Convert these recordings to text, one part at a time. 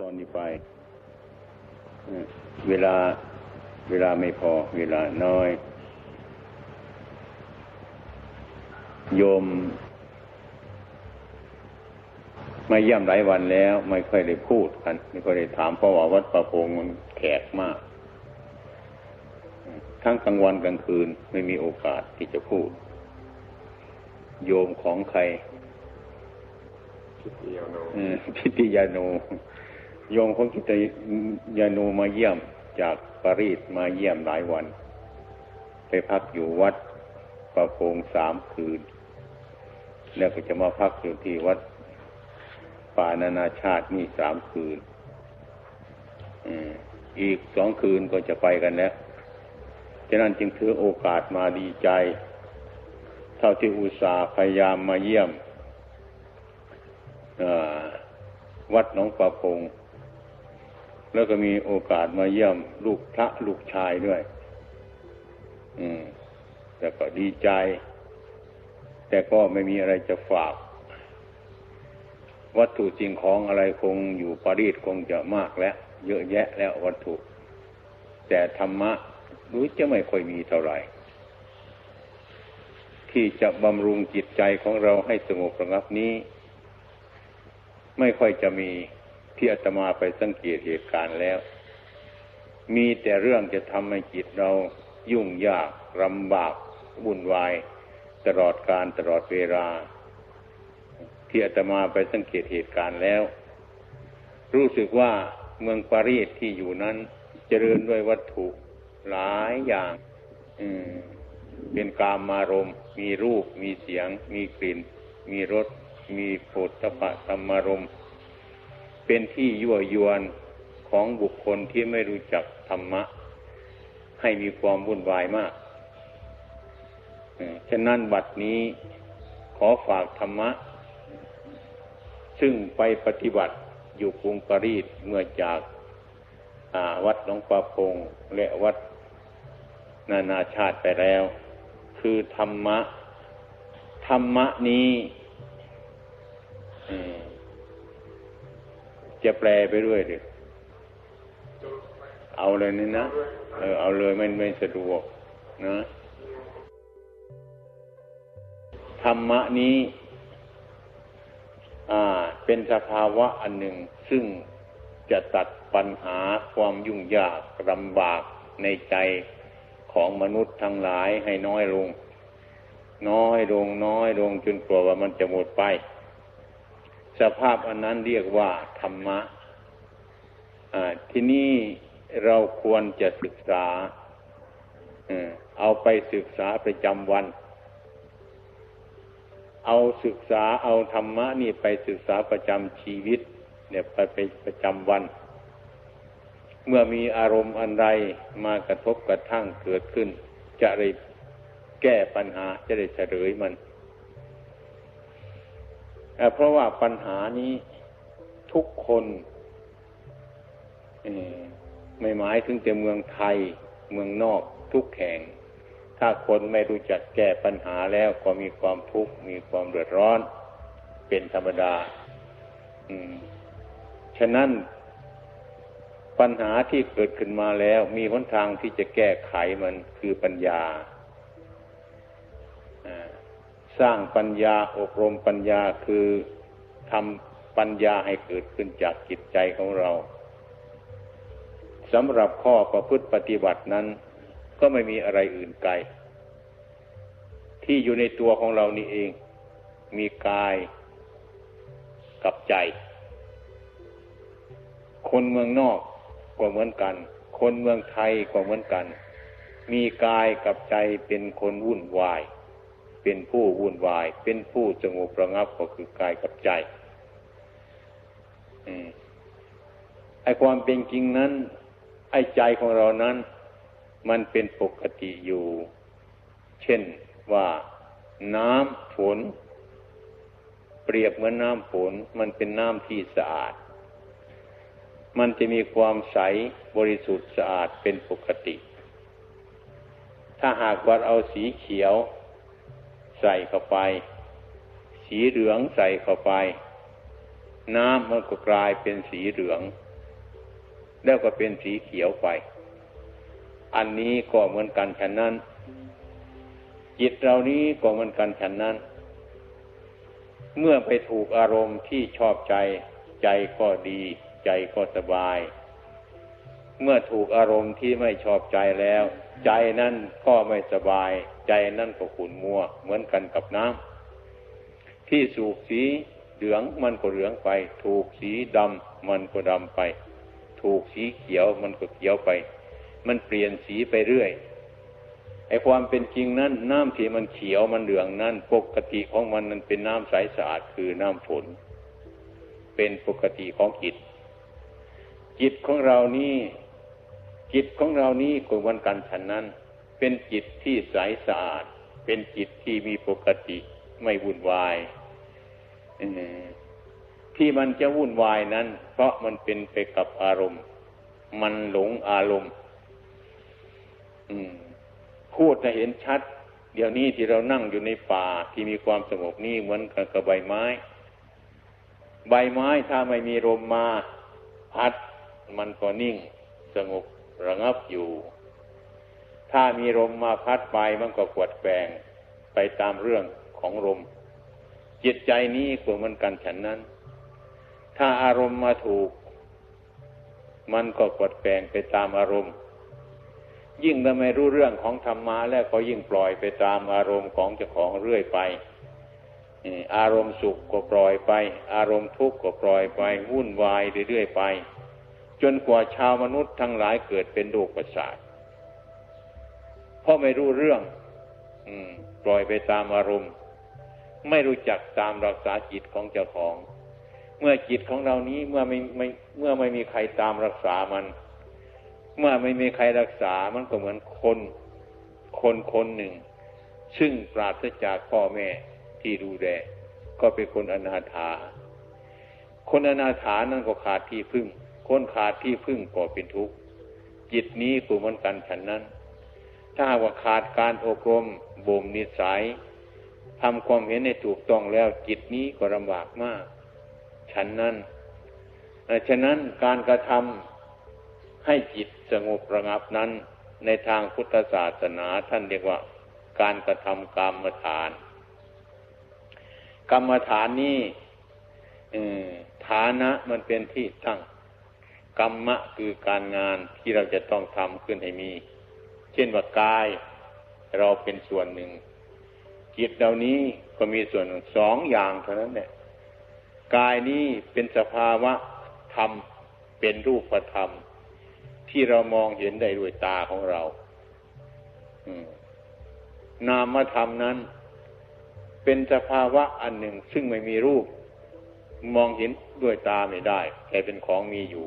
ตอนนี้ไป เวลาเวลาไม่พอ เวลาน้อย โยมมาเยี่ยมหลายวันแล้ว ไม่ค่อยได้พูดกัน ไม่ค่อยได้ถามเพราะว่าวัดประพงมันแขกมาก ทั้งกลางวันกลางคืนไม่มีโอกาสที่จะพูด โยมของใครพิติยาโนพิติยา โยมของพิติยาโนมาเยี่ยมจากปารีสมาเยี่ยมหลายวัน ไปพักอยู่วัดประพงสามคืน แล้วก็จะมาพักอยู่ที่วัดป่านานาชาตินี่สามคืนอีกสองคืนก็จะไปกันแล้วฉะนั้นจึงถือโอกาสมาดีใจ เท่าที่อุตส่าห์พยายามมาเยี่ยมวัดหนองประพง แล้วก็มีโอกาสมาเยี่ยมลูกพระลูกชายด้วย อืม แต่ก็ดีใจ แต่ก็ไม่มีอะไรจะฝาก วัตถุจริงของอะไรคงอยู่ปารีสคงจะมากแล้ว เยอะแยะแล้ววัตถุ แต่ธรรมะรู้จะไม่ค่อยมีเท่าไหร่ ที่จะบำรุงจิตใจของเราให้สงบระงับนี้ ไม่ค่อยจะมี ที่อาตมาไปสังเกตเหตุการณ์แล้ว มีแต่เรื่องจะทำให้จิตเรายุ่งยากลำบากวุ่นวาย ตลอดการตลอดเวลา ที่อาตมาไปสังเกตเหตุการณ์แล้ว รู้สึกว่าเมืองปารีสที่อยู่นั้นเจริญด้วยวัตถุหลายอย่างเป็นกามมารมมีรูป มีเสียง มีกลิ่น มีรส มีโพธพะธรรมารม เป็นที่ยั่วยวนของบุคคลที่ไม่รู้จักธรรมะ ให้มีความวุ่นวายมากฉะนั้นบัดนี้ขอฝากธรรมะ ซึ่งไปปฏิบัติอยู่กรุงปารีสเมื่อจากวัดหลวงปาพงและวัดนานาชาติไปแล้ว คือธรรมะ ธรรมะนี้ จะแปลไปด้วยเดิเอาเลยนี่นะเออเอาเลยไม่ไม่สะดวกนะธรรมะนี้อ่าเป็นสภาวะอันหนึ่ง ซึ่งจะตัดปัญหาความยุ่งยากลำบากในใจของมนุษย์ทั้งหลายให้น้อยลง น้อยลงน้อยลงจนกลัวว่ามันจะหมดไป สภาพอันนั้นเรียกว่าธรรมะที่นี่เราควรจะศึกษาเอาไปศึกษาประจำวัน เอาศึกษาเอาธรรมะนี่ไปศึกษาประจำชีวิต เนี่ยไปไปประจำวัน เมื่อมีอารมณ์อันใดมากระทบกระทั่งเกิดขึ้น จะได้แก้ปัญหาจะได้เฉลยมัน เพราะว่าปัญหานี้ทุกคนไม่หมายถึงแต่เมืองไทยเมืองนอกทุกแห่ง ถ้าคนไม่รู้จักแก้ปัญหาแล้วก็มีความทุกข์มีความเดือดร้อน เป็นธรรมดาฉะนั้นปัญหาที่เกิดขึ้นมาแล้ว มีหนทางที่จะแก้ไขมันคือปัญญา สร้างปัญญาอบรมปัญญาคือทำปัญญาให้เกิดขึ้นจากจิตใจของเราสำหรับข้อประพฤติปฏิบัตินั้น ก็ไม่มีอะไรอื่นไกล ที่อยู่ในตัวของเรานี่เอง มีกายกับใจ คนเมืองนอกก็เหมือนกัน คนเมืองไทยก็เหมือนกัน มีกายกับใจเป็นคนวุ่นวาย เป็นผู้วุ่นวาย เป็นผู้สงบระงับก็คือกายกับใจไอความเป็นจริงนั้น ไอใจของเรานั้น มันเป็นปกติอยู่ เช่นว่าน้ำฝน เปรียบเหมือนน้ำฝน มันเป็นน้ำที่สะอาด มันจะมีความใสบริสุทธิ์สะอาดเป็นปกติ ถ้าหากว่าเอาสีเขียว ใส่เข้าไป สีเหลืองใส่เข้าไป น้ำมันก็กลายเป็นสีเหลือง แล้วก็เป็นสีเขียวไป อันนี้ก็เหมือนกันฉันนั้น จิตเรานี้ก็เหมือนกันฉันนั้น เมื่อไปถูกอารมณ์ที่ชอบใจ ใจก็ดี ใจก็สบายเมื่อถูกอารมณ์ที่ไม่ชอบใจแล้ว ใจนั่นก็ไม่สบาย ใจนั่นก็ขุ่นมัว เหมือนกันกับน้ำที่สูบสีเหลืองมันก็เหลืองไป ถูกสีดำมันก็ดำไป ถูกสีเขียวมันก็เขียวไป มันเปลี่ยนสีไปเรื่อยไอ้ความเป็นจริงนั้นน้ำที่มันเขียวมันเหลืองนั้นปกติของมันมันเป็นน้ำใสสะอาดคือน้ำฝน เป็นปกติของจิต จิตของเรานี่จิตของเรานี้ก็วันกันฉันนั้น เป็นจิตที่ใสสะอาด เป็นจิตที่มีปกติไม่วุ่นวายที่มันจะวุ่นวายนั้น เพราะมันเป็นไปกับอารมณ์ มันหลงอารมณ์พูดจะเห็นชัด เดี๋ยวนี้ที่เรานั่งอยู่ในป่าที่มีความสงบนี่เหมือนกับใบไม้ ใบไม้ถ้าไม่มีลมมา พัด มันก็นิ่ง สงบระงับอยู่ ถ้ามีลมมาพัดไปมันก็กวดแกงไปตามเรื่องของลมจิตใจนี้ก็เหมือนกันฉันนั้น ถ้าอารมณ์มาถูก มันก็กดแปลงไปตามอารมณ์ ยิ่งถ้าไม่รู้เรื่องของธรรมะแล้วก็ยิ่งปล่อยไปตามอารมณ์ของเจ้าของเรื่อยไปอารมณ์สุขก็ปล่อยไป อารมณ์ทุกข์ก็ปล่อยไปวุ่นวายเรื่อยๆไป จนกว่าชาวมนุษย์ทั้งหลายเกิดเป็นโรคประสาท เพราะไม่รู้เรื่อง อืม ปล่อยไปตามอารมณ์ ไม่รู้จักตามรักษาจิตของเจ้าของ เมื่อจิตของเรานี้เมื่อไม่ไม่เมื่อไม่มีใครตามรักษามัน เมื่อไม่มีใครรักษามันก็เหมือนคน คนคนหนึ่ง ซึ่งปราศจากพ่อแม่ที่ดูแลก็เป็นคนอนาถา คนอนาถานั้นก็ขาดที่พึ่ง คนขาดที่พึ่งก็เป็นทุกข์ จิตนี้ก็เหมือนกันฉันนั้น ถ้าว่าขาดการอบรมบ่มนิสัยทำความเห็นในถูกต้องแล้วจิตนี้ก็ลำบากมาก ฉันนั้นฉะนั้นการกระทำให้จิตสงบระงับนั้น ในทางพุทธศาสนาท่านเรียกว่า การกระทำกรรมฐาน กรรมฐานนี้ฐานะมันเป็นที่ตั้ง กรรมะคือการงานที่เราจะต้องทำขึ้นให้มี เช่นว่ากาย เราเป็นส่วนหนึ่ง จิตเหล่านี้ก็มีส่วนสองอย่างเท่านั้นเนี่ยกายนี้เป็นสภาวะธรรมเป็นรูปธรรม ที่เรามองเห็นได้ด้วยตาของเรานามธรรมนั้น เป็นสภาวะอันหนึ่งซึ่งไม่มีรูป มองเห็นด้วยตาไม่ได้ แต่เป็นของมีอยู่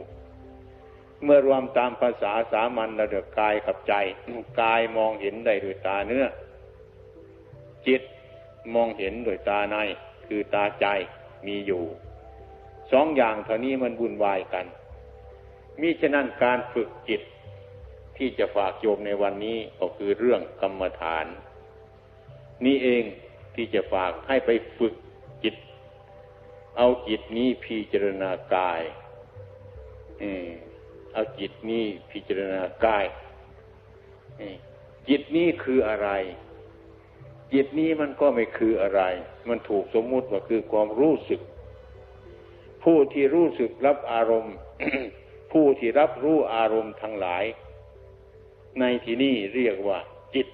เมื่อรวมตามภาษาสามัญระดับกายกับใจกายมองเห็นได้ด้วยตาเนื้อ จิตมองเห็นโดยตาใน คือตาใจมีอยู่สองอย่างเท่านี้มันวุ่นวายกันมิฉะนั้นการฝึกจิตที่จะฝากโยมในวันนี้ก็คือเรื่องกรรมฐาน นี่เองที่จะฝากให้ไปฝึกจิต เอาจิตนี้พิจารณากาย เอาจิตนี้พิจารณากายจิตนี้คืออะไร จิตนี้มันก็ไม่คืออะไร มันถูกสมมุติว่าคือความรู้สึก ผู้ที่รู้สึกรับอารมณ์ ผู้ที่รับรู้อารมณ์ทั้งหลาย ในที่นี้เรียกว่า จิต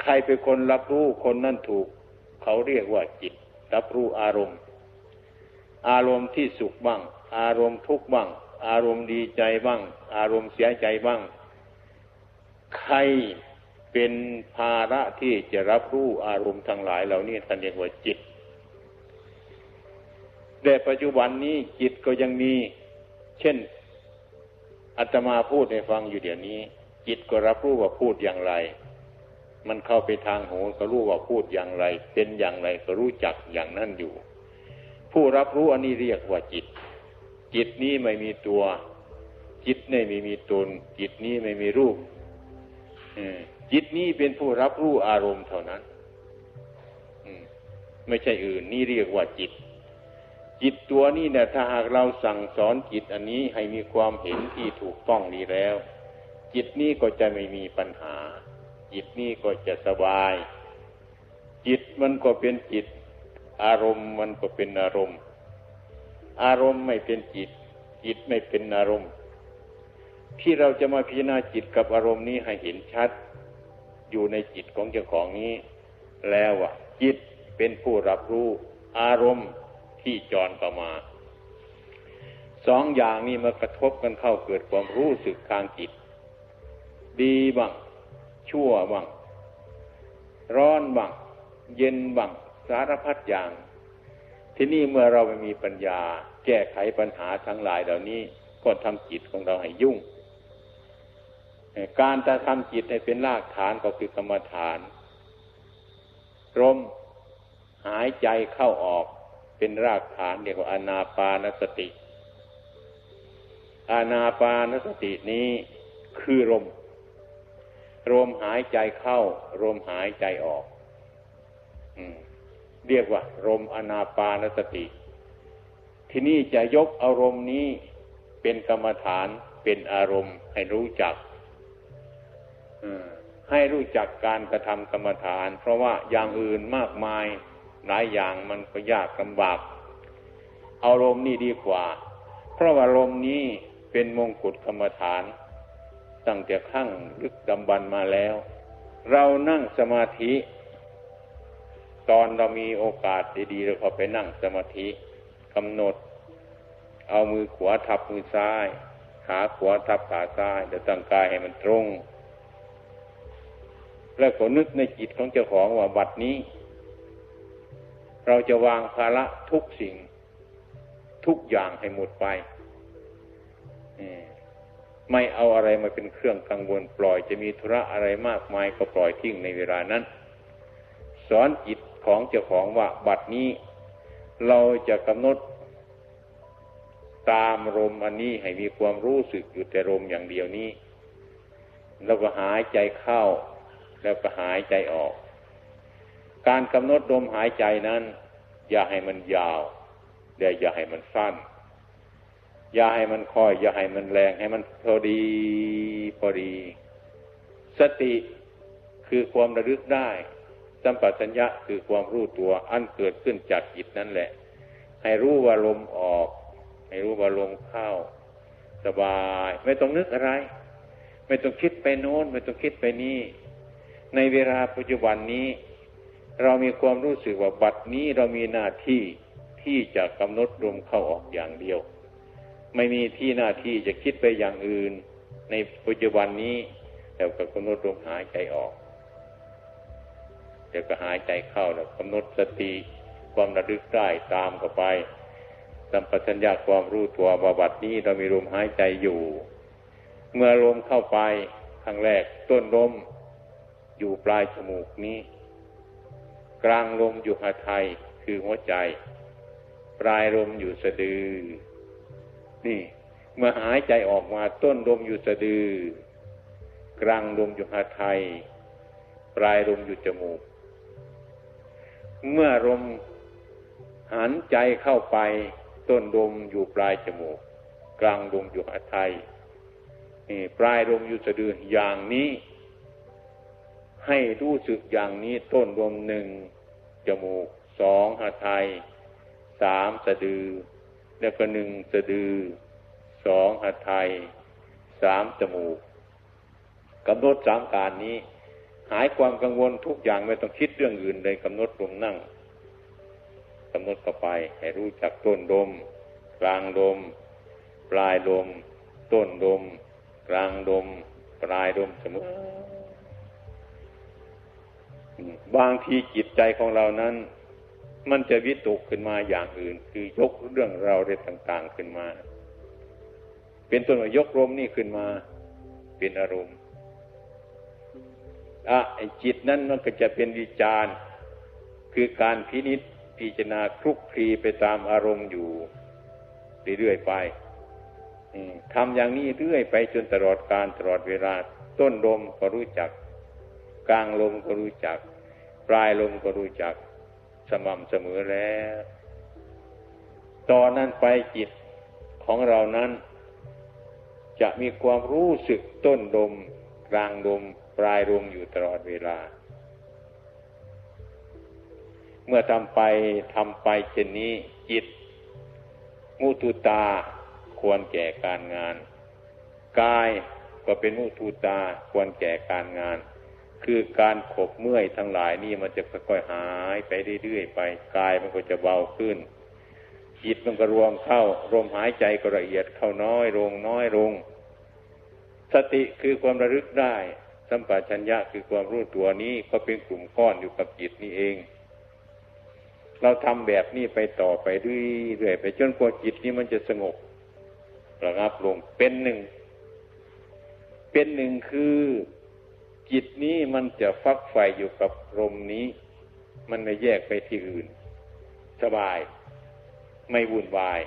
ใครเป็นคนรับรู้คนนั่นถูก เขาเรียกว่าจิต รับรู้อารมณ์ อารมณ์ที่สุขบ้าง อารมณ์ทุกข์บ้าง อารมณ์ดีใจบ้าง อารมณ์เสียใจบ้าง ใครเป็นภาระที่จะรับรู้อารมณ์ทั้งหลายเหล่านี้ท่านเรียกว่าจิต แต่ปัจจุบันนี้จิตก็ยังมี เช่นอาตมาพูดให้ฟังอยู่เดี๋ยวนี้ จิตก็รับรู้ว่าพูดอย่างไร มันเข้าไปทางหูก็รู้ว่าพูดอย่างไร เป็นอย่างไรก็รู้จักอย่างนั้นอยู่ ผู้รับรู้อันนี้เรียกว่าจิต จิตนี้ไม่มีตัว จิตนี่ไม่มีตน จิตนี้ไม่มีรูปจิตนี้เป็นผู้รับรู้อารมณ์เท่านั้นไม่ใช่อื่น นี่เรียกว่าจิต จิตตัวนี้เนี่ยถ้าหากเราสั่งสอนจิตอันนี้ให้มีความเห็นที่ถูกต้องดีแล้ว จิตนี้ก็จะไม่มีปัญหา จิตนี้ก็จะสบาย จิตมันก็เป็นจิต อารมณ์มันก็เป็นอารมณ์ อารมณ์ไม่เป็นจิต จิตไม่เป็นอารมณ์ ที่เราจะมาพิจารณาจิตกับอารมณ์นี้ให้เห็นชัด อยู่ในจิตของเจ้าของนี้ แล้วอะจิตเป็นผู้รับรู้อารมณ์ที่จรเข้ามาสองอย่างนี้มากระทบกันเข้าเกิดความรู้สึกทางจิต ดีบ้างชั่วบ้างร้อนบ้างเย็นบ้างสารพัดอย่าง ที่นี่เมื่อเราไม่มีปัญญา แก้ไขปัญหาทั้งหลายเหล่านี้ก็ทำจิตของเราให้ยุ่ง การจะทำจิตให้เป็นรากฐานก็คือกรรมฐานลมหายใจเข้าออกเป็นรากฐานเรียกว่าอนาปานสติ อานาปานสตินี้คือลมลมหายใจเข้าลมหายใจออก เรียกว่าลมอนาปานสติ ที่นี่จะยกอารมณ์นี้เป็นกรรมฐานเป็นอารมณ์ให้รู้จักให้รู้จักการกระทำกรรมฐาน เพราะว่าอย่างอื่นมากมาย หลายอย่างมันก็ยากลำบากอาลมณ์นี่ดีกว่า เพราะว่าลมณ์นี้เป็นมงกุฎกรรมฐาน ตั้งแต่ขั้งลึกดำบันมาแล้ว เรานั่งสมาธิ ตอนเรามีโอกาสดีๆเราก็ไปนั่งสมาธิกำหนด เอามือขวาทับมือซ้าย ขาขวาทับขาซ้ายเดี๋ยวตั้งกายให้มันตรง แล้วก็นึกในจิตของเจ้าของว่าบัดนี้ เราจะวางภาระทุกสิ่ง ทุกอย่างให้หมดไปไม่เอาอะไรมาเป็นเครื่องกังวลปล่อยจะมีธุระอะไรมากมายก็ปล่อยทิ้งในเวลานั้น สอนจิต ของเจ้าของว่าบัดนี้ เราจะกำหนดตามลมอันนี้ให้มีความรู้สึกอยู่แต่ลมอย่างเดียวนี้ แล้วก็หายใจเข้า แล้วก็หายใจออก การกำหนดลมหายใจนั้น อย่าให้มันยาวแต่อย่าให้มันสั้น อย่าให้มันค่อย อย่าให้มันแรง ให้มันพอดีพอดี สติคือความระลึกได้ สัมปชัญญะคือความรู้ตัวอันเกิดขึ้นจากจิตนั่นแหละ ให้รู้ว่าลมออก ให้รู้ว่าลมเข้า สบาย ไม่ต้องนึกอะไร ไม่ต้องคิดไปโน้น ไม่ต้องคิดไปนี่ ในเวลาปัจจุบันนี้ เรามีความรู้สึกว่าบัดนี้เรามีหน้าที่ที่จะกำหนดลมเข้าออกอย่างเดียว ไม่มีที่หน้าที่จะคิดไปอย่างอื่น ในปัจจุบันนี้แล้วก็กำหนดลมหายใจออก ดี๋ยวก็หายใจเข้าแล้วกำหนดสติความระลึกได้ตามเข้าไปสัมปชัญญะความรู้ตัวว่าบัดนี้เรามีลมหายใจอยู่ เมื่อลมเข้าไปครั้งแรกต้นลมอยู่ปลายจมูกนี้ กลางลมอยู่หาไทยคือหัวใจ ปลายลมอยู่สะดือ นี่ เมื่อหายใจออกมาต้นลมอยู่สะดือ กลางลมอยู่หาไทย ปลายลมอยู่จมูก เมื่อลมหันใจเข้าไปต้นลมอยู่ปลายจมูก กลางลมอยู่หาไทยปลายลมอยู่สะดืออย่างนี้ ให้รู้สึกอย่างนี้ต้นลมหนึ่งจมูกสองหาไทยสามสะดือ แล้วก็หนึ่งสะดือสองหาไทยสามจมูกกำหนดสามการนี้ หายความกังวลทุกอย่างไม่ต้องคิดเรื่องอื่นเลยกำหนดลมนั่งกำหนดเข้าไป ให้รู้จักต้นลมกลางลม ปลายลม ต้นลม กลางลม ปลายลมเสมอบางทีจิตใจของเรานั้น มันจะวิตกขึ้นมาอย่างอื่น คือยกเรื่องเราเรื่องต่าง ๆขึ้นมา เป็นต้นว่ายกลมนี่ขึ้นมา เป็นอารมณ์ อะจิตนั้นมันก็จะเป็นวิจารณ์คือการพินิษพิจารณาคลุกคลีไปตามอารมณ์อยู่เรื่อยๆไปทำอย่างนี้เรื่อยไปจนตลอดการตลอดเวลา ต้นลมก็รู้จัก กลางลมก็รู้จัก ปลายลมก็รู้จัก สม่ำเสมอแล้วนี่ตอนนั้นไปจิตของเรานั้น จะมีความรู้สึกต้นดมกลางดม ปลายดมอยู่ตลอดเวลา เมื่อทำไปทำไปเช่นนี้จิต มุตุตาควรแก่การงาน กายก็เป็นมุตุตาควรแก่การงาน คือการขบเมื่อยทั้งหลายนี่มันจะค่อยๆหายไปเรื่อยๆไปกายมันก็จะเบาขึ้น จิตมันก็รวมเข้าลมหายใจก็ละเอียดเข้าน้อยลงน้อยลงสติคือความระลึกได้ สัมปชัญญะคือความรู้ตัวนี้ก็เป็นกลุ่มก้อนอยู่กับจิตนี่เอง เราทำแบบนี้ไปต่อไปเรื่อยๆไปจนกว่าจิตนี้มันจะสงบระงับลงเป็นหนึ่ง เป็นหนึ่งคือจิตนี้มันจะฟักไฟอยู่กับลมนี้ มันไม่แยกไปที่อื่น สบาย ไม่วุ่นวาย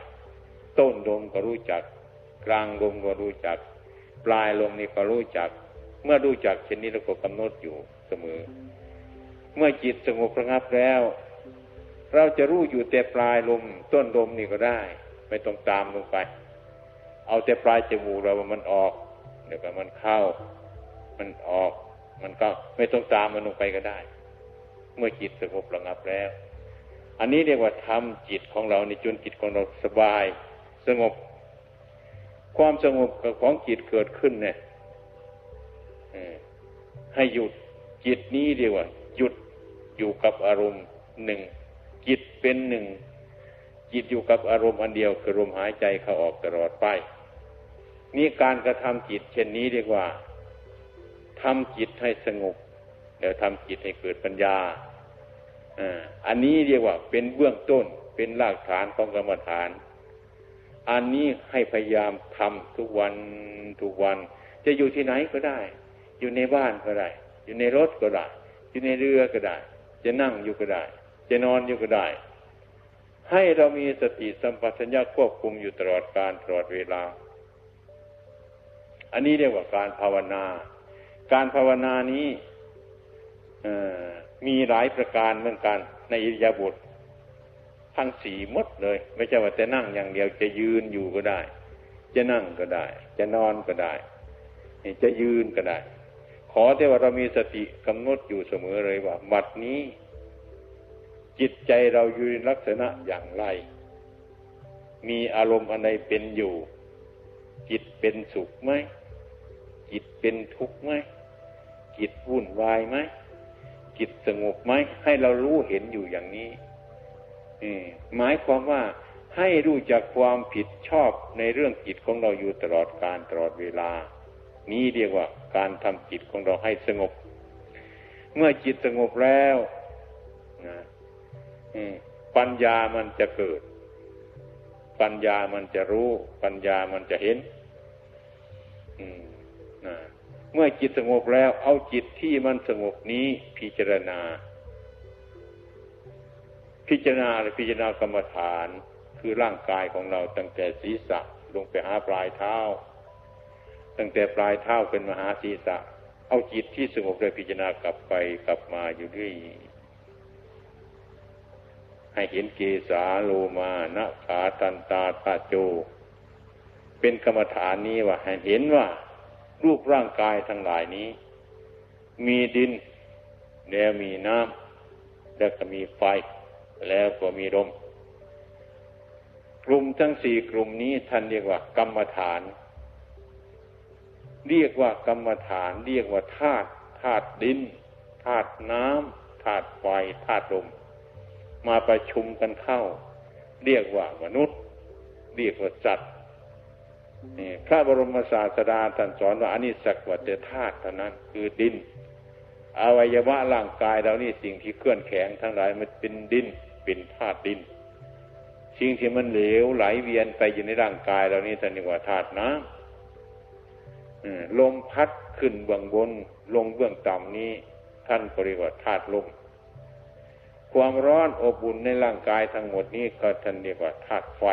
ต้นลมก็รู้จัก กลางลมก็รู้จัก ปลายลมนี่ก็รู้จัก เมื่อรู้จักเช่นนี้เราก็กำหนดอยู่เสมอ เมื่อจิตสงบระงับแล้ว เราจะรู้อยู่แต่ปลายลมต้นลมนี่ก็ได้ ไม่ต้องตามลงไป เอาแต่ปลายจมูกเรามันออกเดี๋ยวก็มันเข้า มันออก มันก็ไม่ต้องตามมันลงไปก็ได้ เมื่อจิตสงบระงับแล้ว อันนี้เรียกว่าทำจิตของเราในจนจิตของเราสบาย สงบ ความสงบของจิตเกิดขึ้นเนี่ย ให้หยุดจิตนี้เรียวหยุดอยู่กับอารมณ์หนึ่งจิตเป็นหนึ่งจิตอยู่กับอารมณ์อันเดียวคือลมหายใจเข้าออกตลอดไปนี่การกระทำจิตเช่นนี้เรียกว่าทำจิตให้สงบแล้วทำจิตให้เกิดปัญญาอันนี้เรียกว่าเป็นเบื้องต้นเป็นรากฐานของกรรมฐาน อันนี้ให้พยายามทำทุกวันทุกวัน จะอยู่ที่ไหนก็ได้ อยู่ในบ้านก็ได้ อยู่ในรถก็ได้ อยู่ในเรือก็ได้ จะนั่งอยู่ก็ได้ จะนอนอยู่ก็ได้ ให้เรามีสติสัมปชัญญะควบคุมอยู่ตลอดการตลอดเวลา อันนี้เรียกว่าการภาวนา การภาวนานี้มีหลายประการเหมือนกันในอิริยาบถทั้งสี่มดเลย ไม่ใช่ว่าจะนั่งอย่างเดียวจะยืนอยู่ก็ได้ จะนั่งก็ได้ จะนอนก็ได้ จะยืนก็ได้ อแต่ว่าเรามีสติกำหนดอยู่เสมอเลยว่าบัดนี้ จิตใจเราอยู่ในลักษณะอย่างไร มีอารมณ์อะไรเป็นอยู่ จิตเป็นสุขไหมจิตเป็นทุกข์ไหมจิตวุ่นวายไหมจิตสงบไหมให้เรารู้เห็นอยู่อย่างนี้หมายความว่าให้รู้จักความผิดชอบในเรื่องจิตของเราอยู่ตลอดการตลอดเวลา นี้เรียกว่าการทำจิตของเราให้สงบ เมื่อจิตสงบแล้วนะปัญญามันจะเกิด ปัญญามันจะรู้ ปัญญามันจะเห็นนะเมื่อจิตสงบแล้ว เอาจิตที่มันสงบนี้พิจารณา พิจารณาหรือพิจารณากรรมฐาน คือร่างกายของเราตั้งแต่ศีรษะลงไปหาปลายเท้า ตั้งแต่ปลายเท้าเป็นมหาศีรษะ เอาจิตที่สงบเลยพิจารณากลับไปกลับมาอยู่ด้วยให้เห็นเกสาโลมานะขาตันตาตาโจ เป็นกรรมฐานนี้ว่าให้เห็นว่ารูปร่างกายทั้งหลายนี้ มีดิน แล้วมีน้ำแล้วก็มีไฟ แล้วก็มีลมกลุ่มทั้งสี่กลุ่มนี้ท่านเรียกว่ากรรมฐาน เรียกว่ากรรมฐาน เรียกว่าธาตุธาตุดินธาตุน้ำธาตุไฟธาตุลมมาประชุมกันเข้า เรียกว่ามนุษย์ เรียกว่าสัตว์พระบรมศาสดาท่านสอนว่าอันนี้สักวัตธาตุเท่านั้น คือดิน อวัยวะร่างกายเรานี่สิ่งที่เคลื่อนแข็งทั้งหลายมันเป็นดินเป็นธาตุดิน สิ่งที่มันเหลวไหลเวียนไปอยู่ในร่างกายเรานี่ท่านเรียกว่าธาตุน้ำ ลมพัดขึ้นเบื้องบน ลงเบื้องต่ำนี้ ท่านก็เรียกว่าธาตุลมความร้อนอบอุ่นในร่างกายทั้งหมดนี้ก็ท่านเรียกว่าธาตุไฟ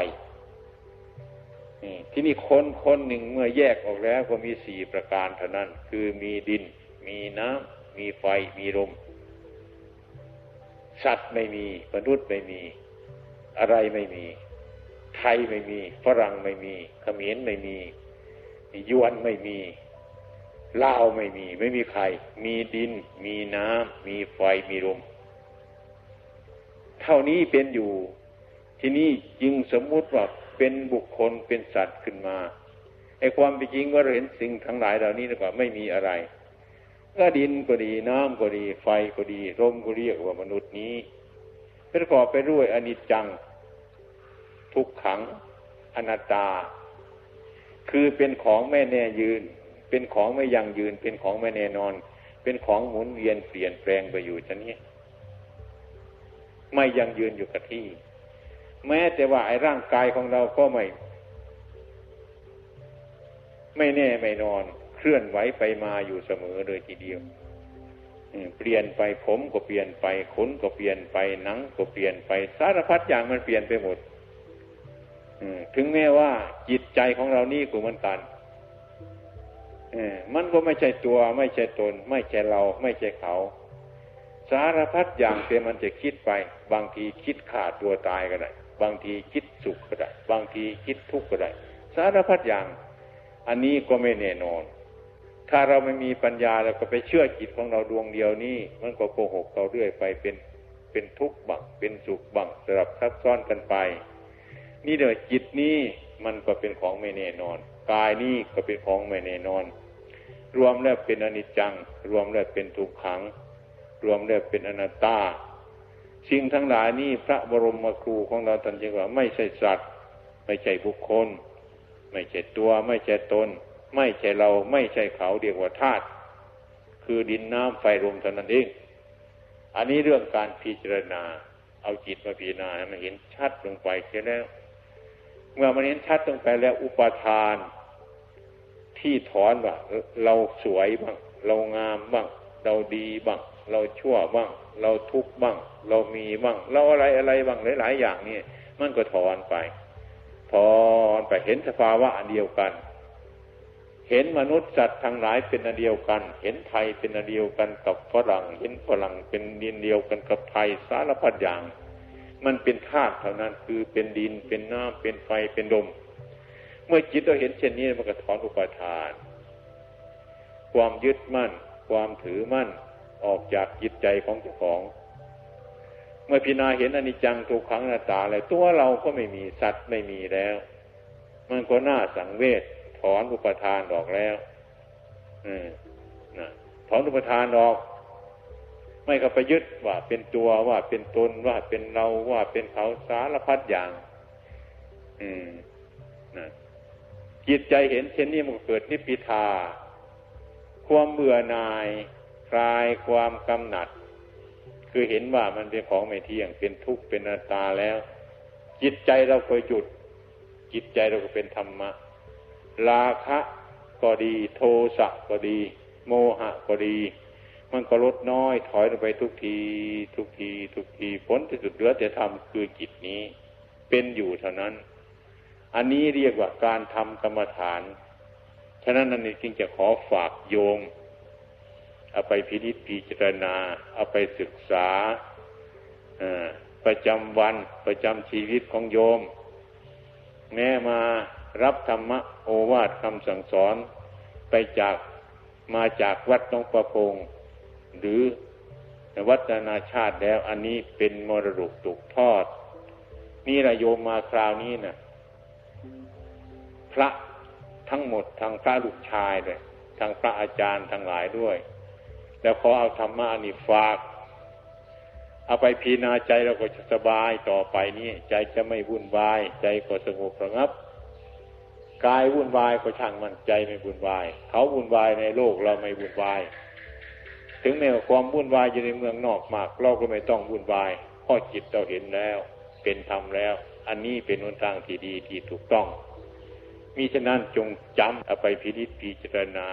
ที่นี่คนคนหนึ่งเมื่อแยกออกแล้วก็มีสี่ประการเท่านั้น คือมีดิน มีน้ำมีไฟมีลมสัตว์ไม่มีมนุษย์ไม่มี อะไรไม่มี ไทยไม่มี ฝรั่งไม่มีเขมรไม่มี ยวนไม่มีลาวไม่มี ไม่มีใคร มีดิน มีน้ำมีไฟมีลมเท่านี้เป็นอยู่ ที่นี่จึงสมมุติว่าเป็นบุคคลเป็นสัตว์ขึ้นมาไอ้ความเป็นจริงว่าเราเห็นสิ่งทั้งหลายเหล่านี้ก็ไม่มีอะไรก็ดินก็ดีน้ำก็ดี ไฟก็ดีลมก็เรียกว่ามนุษย์นี้ประกอบไปด้วยอนิจจัง ทุกขังอนัตตา คือเป็นของไม่แน่ยืน เป็นของไม่ยั่งยืน เป็นของไม่แน่นอน เป็นของหมุนเวียนเปลี่ยนแปลงไปอยู่ชนี้ไม่ยังยืนอยู่กับที่ แม้แต่ว่าไอ้ร่างกายของเราก็ไม่ ไม่แน่ไม่นอน เคลื่อนไหวไปมาอยู่เสมอเลยทีเดียวเปลี่ยนไปผมก็เปลี่ยนไปขนก็เปลี่ยนไปหนังก็เปลี่ยนไปสารพัดอย่างมันเปลี่ยนไปหมด ถึงแม้ว่าจิตใจของเรานี่ก็เหมือนกันมันก็ไม่ใช่ตัวไม่ใช่ตน ไม่ใช่เรา ไม่ใช่เขา สารพัดอย่างเต่มันจะคิดไป บางทีคิดขาดตัวตายก็ได้บางทีคิดสุขก็ได้บางทีคิดทุกข์ก็ได้สารพัดอย่าง อันนี้ก็ไม่แน่นอน ถ้าเราไม่มีปัญญาเราก็ไปเชื่อจิตของเราดวงเดียวนี้ มันก็โกหกเราเรื่อยไปเป็นเป็นทุกข์บังเป็นสุขบังสลับซับซ้อนกันไป นี่เดี๋ยวจิตนี้มันก็เป็นของไม่แน่นอน กายนี้ก็เป็นของไม่แน่นอน รวมแล้วเป็นอนิจจัง รวมแล้วเป็นทุกขัง รวมแล้วเป็นอนัตตา สิ่งทั้งหลายนี้พระบรมครูของเราตันจึงว่าไม่ใช่สัตว์ ไม่ใช่บุคคล ไม่ใช่ตัว ไม่ใช่ตน ไม่ใช่เรา ไม่ใช่เขาเรียกว่าธาตุคือดินน้ำไฟลมเท่านั้นเอง อันนี้เรื่องการพิจารณา เอาจิตมาพิจารณาให้มันเห็นชัดลงไปเสียแล้ว เมื่อมันเห็นชัดลงไปแล้วอุปทาน ที่ถอนว่าเราสวยบ้างเรางามบ้างเราดีบ้างเราชั่วบ้างเราทุกข์บ้าง เรามีบ้างเราอะไรอะไรบ้างหลาย ๆ อย่างนี่มันก็ถอนไปถอนไปเห็นสภาวะอันเดียวกัน เห็นมนุษย์สัตว์ทั้งหลายเป็นอันเดียวกัน เห็นไทยเป็นอันเดียวกันกับฝรั่ง เห็นฝรั่งเป็นดินเดียวกันกับไทยสารพัดอย่าง มันเป็นธาตุเท่านั้นคือเป็นดินเป็นน้ำเป็นไฟเป็นลมเมื่อจิตเราเห็นเช่นนี้มันก็ถอนอุปทาน ความยึดมั่น ความถือมั่นออกจากจิตใจของเจ้าของ เมื่อพิจารณาเห็นอนิจจังทุกขังนาตาอะไรตัวเราก็ไม่มีสัตว์ไม่มีแล้ว มันก็น่าสังเวชถอนอุปทานออกแล้วอืมนะถอนอุปทานออก ไม่ก็ไปยึดว่าเป็นตัวว่าเป็นตนว่าเป็นเราว่าเป็นเขาสารพัดอย่าง อืมนะจิตใจเห็นเช่นนี้มันเกิดนิพพิทา ความเบื่อหน่ายคลายความกำหนัด คือเห็นว่ามันเป็นของไม่เที่ยงเป็นทุกข์เป็นอนัตตาแล้ว จิตใจเราก็หยุด จิตใจเราก็เป็นธรรมะราคะก็ดี โทสะก็ดี โมหะก็ดี มันก็ลดน้อยถอยลงไปทุกที ทุกที ทุกทีผลที่สุดเหลือแต่ทำคือจิตนี้ เป็นอยู่เท่านั้น อันนี้เรียกว่าการทำกรรมฐาน ฉะนั้นนั่นจึงจะขอฝากโยมเอาไปพินิจพิจารณา เอาไปศึกษาประจำวันประจำชีวิตของโยม แม้มารับธรรมะโอวาทคำสั่งสอนไปจากมาจากวัดน้องประพง หรือวัดนาชาติแล้วอันนี้เป็นมรดกตกทอด นี่ระโยมมาคราวนี้นะ่ะพระทั้งหมดทางพระลูกชายเลยทางพระอาจารย์ทั้งหลายด้วย แล้วขอเอาธรรมะนี่ฝาก เอาไปพีนาใจเราก็จะสบายต่อไปนี้ใจจะไม่วุ่นวาย ใจก็สงบระงับกายวุ่นวายก็ช่างมันใจไม่วุ่นวาย เขาวุ่นวายในโลกเราไม่วุ่นวาย ถึงแม้ความวุ่นวายอยู่ในเมืองนอกมาก เราก็ไม่ต้องวุ่นวายเพราะจิตเราเห็นแล้ว เป็นธรรมแล้ว อันนี้เป็นหนทางที่ดีที่ถูกต้อง มีฉะนั้นจงจำเอาไปพิจิตพิจารณา